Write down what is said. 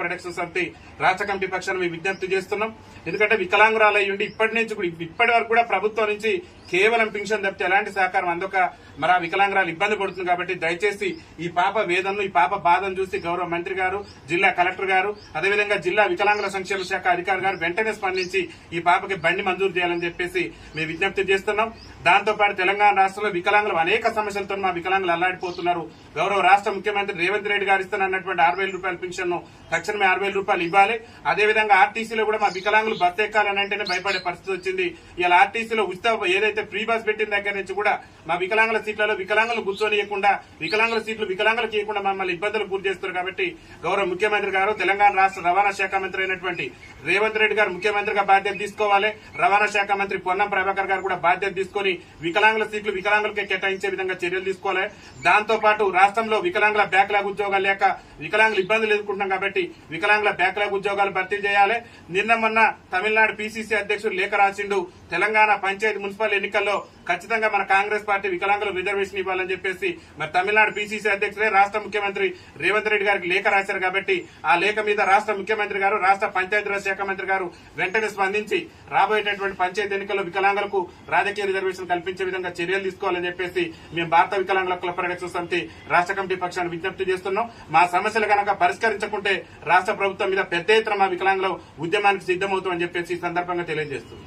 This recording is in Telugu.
ప్రొటెక్షన్ సమితి రాష్ట్ర కమిటీ పక్షాన మేము విజ్ఞప్తి చేస్తున్నాం. ఎందుకంటే వికలాంగురాలు అయ్యి ఉండి ఇప్పటి నుంచి కూడా ఇప్పటి వరకు కూడా ప్రభుత్వం నుంచి కేవలం పింఛన్ తప్పితే ఎలాంటి సహకారం అందక మరి ఆ వికలాంగురాలు ఇబ్బంది పడుతుంది కాబట్టి దయచేసి ఈ పాప వేదనను ఈ పాప బాధను చూసి గౌరవ మంత్రి గారు జిల్లా కలెక్టర్ గారు అదేవిధంగా జిల్లా వికలాంగుల సంక్షేమ శాఖ అధికారి గారు వెంటనే స్పందించి ఈ పాపకి బండి మంజూరు చేయాలని చెప్పేసి మేము విజ్ఞప్తి చేస్తున్నాం. దాంతో పాటు తెలంగాణ రాష్ట్రంలో వికలాంగులు అనేక సమస్యలతో మా వికలాంగులు అల్లాడిపోతున్నారు. గౌరవ రాష్ట్ర ముఖ్యమంత్రి రేవంత్ రెడ్డి గారు ఇస్తున్నటువంటి ఆరు వేల రూపాయల పెన్షన్ తక్షణమే ఆరు వేల రూపాయలు ఇవ్వాలి. అదేవిధంగా ఆర్టీసీలో కూడా మా వికలాంగులు బస్సు ఎక్కాలని అంటేనే భయపడే పరిస్థితి వచ్చింది. ఇలా ఆర్టీసీలో ఉచిత ఏదైతే ఫ్రీ బస్ పెట్టిన దగ్గర నుంచి కూడా మా వికలాంగుల సీట్లలో వికలాంగులు కూర్చొనియకుండా వికలాంగుల సీట్లు వికలాంగులకు ఇవ్వకుండా మమ్మల్ని ఇబ్బందులు గురి చేస్తారు కాబట్టి గౌరవ ముఖ్యమంత్రి గారు తెలంగాణ రాష్ట్ర రవాణా శాఖ మంత్రి అయినటువంటి రేవంత్ రెడ్డి గారు ముఖ్యమంత్రిగా బాధ్యత తీసుకోవాలి. రవాణా శాఖ మంత్రి పొన్నం ప్రభాకర్ గారు కూడా బాధ్యత తీసుకొని వికలాంగుల సీట్లు వికలాంగులకే కేటాయించే విధంగా చర్యలు తీసుకోవాలి. దాంతో పాటు రాష్ట్రంలో వికలాంగుల బ్యాక్లాగ్ ఉద్యోగాలు లేక వికలాంగులు ఇబ్బందులు ఎదుర్కొంటున్నాం కాబట్టి వికలాంగుల బ్యాక్లాగ్ ఉద్యోగాలు భర్తీ చేయాలి. నిన్న మొన్న తమిళనాడు పీసీసీ అధ్యక్షుడు లేఖ రాసిండు తెలంగాణ పంచాయతీ మున్సిపల్ ఎన్నికల్లో ఖచ్చితంగా మన కాంగ్రెస్ పార్టీ వికలాంగులు రిజర్వేషన్ ఇవ్వాలని చెప్పేసి మరి తమిళనాడు పీసీసీ అధ్యక్షుడే రాష్ట్ర ముఖ్యమంత్రి రేవంత్ రెడ్డి గారికి లేఖ రాశారు కాబట్టి ఆ లేఖ మీద రాష్ట్ర ముఖ్యమంత్రి గారు రాష్ట్ర పంచాయతీరాజ్ శాఖ మంత్రి గారు వెంటనే స్పందించి రాబోయేటటువంటి పంచాయతీ ఎన్నికల్లో వికలాంగులకు రాజకీయ రిజర్వేషన్ కల్పించే విధంగా చర్యలు తీసుకోవాలని చెప్పేసి మేము భారత వికలాంగుల కుల పరిరక్షణ సమితి రాష్ట్ర కమిటీ పక్షాన్ని విజ్ఞప్తి చేస్తున్నాం. మా సమస్యలు కనుక పరిష్కరించకుంటే రాష్ట్ర ప్రభుత్వం మీద పెద్ద ఎత్తున మా వికలాంగుల ఉద్యమానికి సిద్దమవుతామని చెప్పేసి ఈ సందర్భంగా తెలియజేస్తుంది.